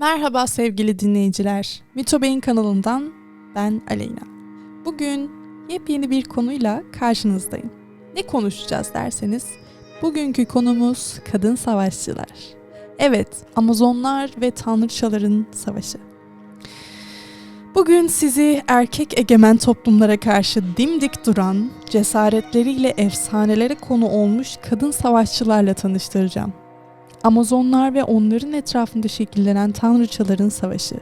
Merhaba sevgili dinleyiciler. Mito Bey'in kanalından ben Aleyna. Bugün yepyeni bir konuyla karşınızdayım. Ne konuşacağız derseniz, bugünkü konumuz kadın savaşçılar. Evet, Amazonlar ve tanrıçaların savaşı. Bugün sizi erkek egemen toplumlara karşı dimdik duran, cesaretleriyle efsanelere konu olmuş kadın savaşçılarla tanıştıracağım. Amazonlar ve onların etrafında şekillenen tanrıçaların savaşı.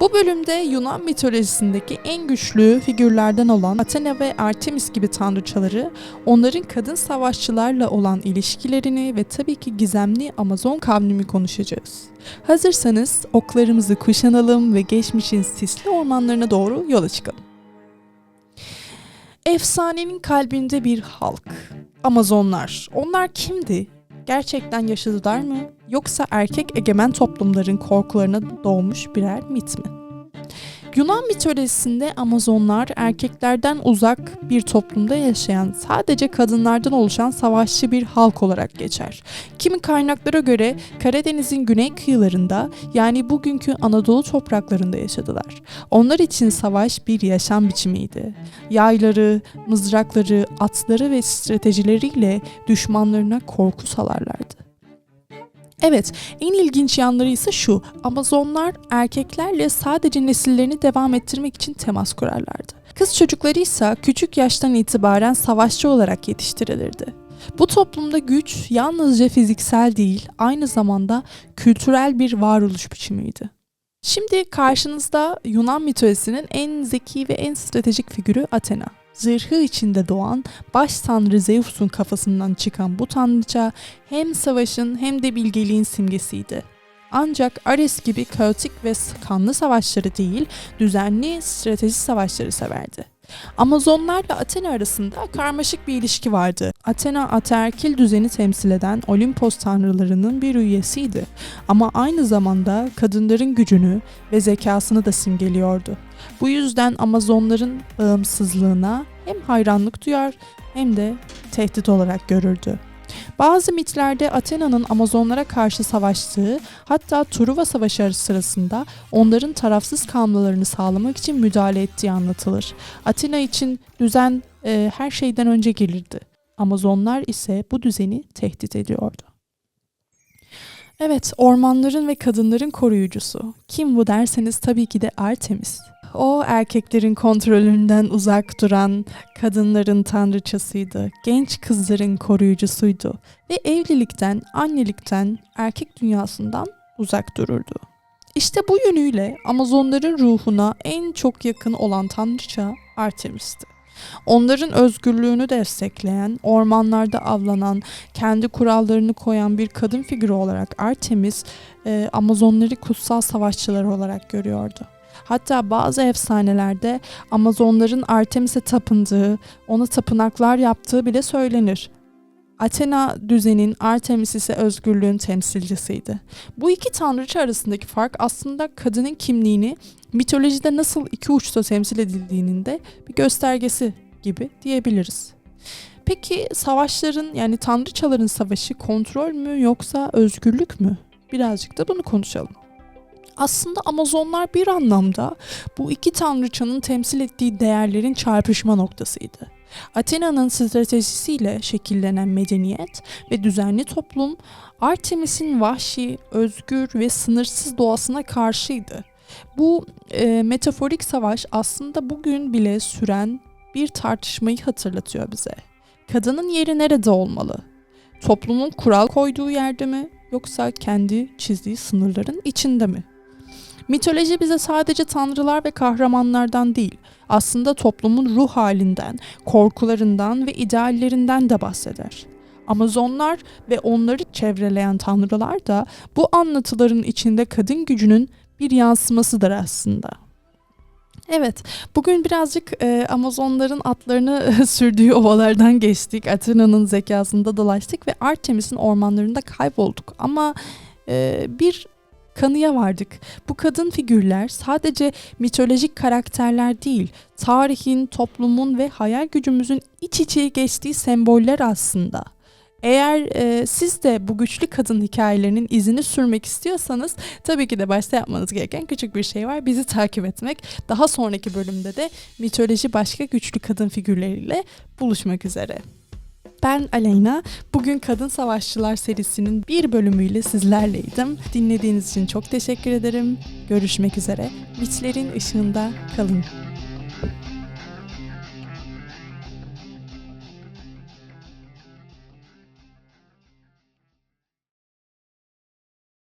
Bu bölümde Yunan mitolojisindeki en güçlü figürlerden olan Athena ve Artemis gibi tanrıçaları, onların kadın savaşçılarla olan ilişkilerini ve tabii ki gizemli Amazon kavmini konuşacağız. Hazırsanız oklarımızı kuşanalım ve geçmişin sisli ormanlarına doğru yola çıkalım. Efsanenin kalbinde bir halk. Amazonlar. Onlar kimdi? Gerçekten yaşadılar mı yoksa erkek egemen toplumların korkularına doğmuş birer mit mi? Yunan mitolojisinde Amazonlar erkeklerden uzak bir toplumda yaşayan sadece kadınlardan oluşan savaşçı bir halk olarak geçer. Kimi kaynaklara göre Karadeniz'in güney kıyılarında yani bugünkü Anadolu topraklarında yaşadılar. Onlar için savaş bir yaşam biçimiydi. Yayları, mızrakları, atları ve stratejileriyle düşmanlarına korku salarlardı. Evet, en ilginç yanları ise şu. Amazonlar erkeklerle sadece nesillerini devam ettirmek için temas kurarlardı. Kız çocukları ise küçük yaştan itibaren savaşçı olarak yetiştirilirdi. Bu toplumda güç yalnızca fiziksel değil, aynı zamanda kültürel bir varoluş biçimiydi. Şimdi karşınızda Yunan mitolojisinin en zeki ve en stratejik figürü Athena zırhı içinde doğan baş tanrı Zeus'un kafasından çıkan bu tanrıça hem savaşın hem de bilgeliğin simgesiydi. Ancak Ares gibi kaotik ve kanlı savaşları değil, düzenli strateji savaşları severdi. Amazonlarla Athena arasında karmaşık bir ilişki vardı. Athena ataerkil düzeni temsil eden Olimpos tanrılarının bir üyesiydi. Ama aynı zamanda kadınların gücünü ve zekasını da simgeliyordu. Bu yüzden Amazonların bağımsızlığına hem hayranlık duyar hem de tehdit olarak görürdü. Bazı mitlerde Athena'nın Amazonlara karşı savaştığı, hatta Truva Savaşı sırasında onların tarafsız kalmalarını sağlamak için müdahale ettiği anlatılır. Athena için düzen e, her şeyden önce gelirdi. Amazonlar ise bu düzeni tehdit ediyordu. Evet, ormanların ve kadınların koruyucusu. Kim bu derseniz tabii ki de Artemis. O erkeklerin kontrolünden uzak duran kadınların tanrıçasıydı. Genç kızların koruyucusuydu ve evlilikten, annelikten, erkek dünyasından uzak dururdu. İşte bu yönüyle Amazonların ruhuna en çok yakın olan tanrıça Artemis'ti. Onların özgürlüğünü destekleyen, ormanlarda avlanan, kendi kurallarını koyan bir kadın figürü olarak Artemis, e, Amazonları kutsal savaşçılar olarak görüyordu. Hatta bazı efsanelerde Amazonların Artemis'e tapındığı, ona tapınaklar yaptığı bile söylenir. Athena düzenin, Artemis ise özgürlüğün temsilcisiydi. Bu iki tanrıça arasındaki fark aslında kadının kimliğini mitolojide nasıl iki uçta temsil edildiğinin de bir göstergesi gibi diyebiliriz. Peki savaşların yani tanrıçaların savaşı kontrol mü yoksa özgürlük mü? Birazcık da bunu konuşalım. Aslında Amazonlar bir anlamda bu iki tanrıçanın temsil ettiği değerlerin çarpışma noktasıydı. Athena'nın stratejisiyle şekillenen medeniyet ve düzenli toplum Artemis'in vahşi, özgür ve sınırsız doğasına karşıydı. Bu e, metaforik savaş aslında bugün bile süren bir tartışmayı hatırlatıyor bize. Kadının yeri nerede olmalı? Toplumun kural koyduğu yerde mi yoksa kendi çizdiği sınırların içinde mi? Mitoloji bize sadece tanrılar ve kahramanlardan değil, aslında toplumun ruh halinden, korkularından ve ideallerinden de bahseder. Amazonlar ve onları çevreleyen tanrılar da bu anlatıların içinde kadın gücünün bir yansımasıdır aslında. Evet, bugün birazcık e, Amazonların atlarını sürdüğü ovalardan geçtik. Athena'nın zekasında dolaştık ve Artemis'in ormanlarında kaybolduk. Ama e, bir kanıya vardık. Bu kadın figürler sadece mitolojik karakterler değil, tarihin, toplumun ve hayal gücümüzün iç içe geçtiği semboller aslında. Eğer e, siz de bu güçlü kadın hikayelerinin izini sürmek istiyorsanız tabii ki de başta yapmanız gereken küçük bir şey var. Bizi takip etmek. Daha sonraki bölümde de mitoloji başka güçlü kadın figürleriyle buluşmak üzere. Ben Aleyna. Bugün Kadın Savaşçılar serisinin bir bölümüyle sizlerleydim. Dinlediğiniz için çok teşekkür ederim. Görüşmek üzere. Mitlerin ışığında kalın.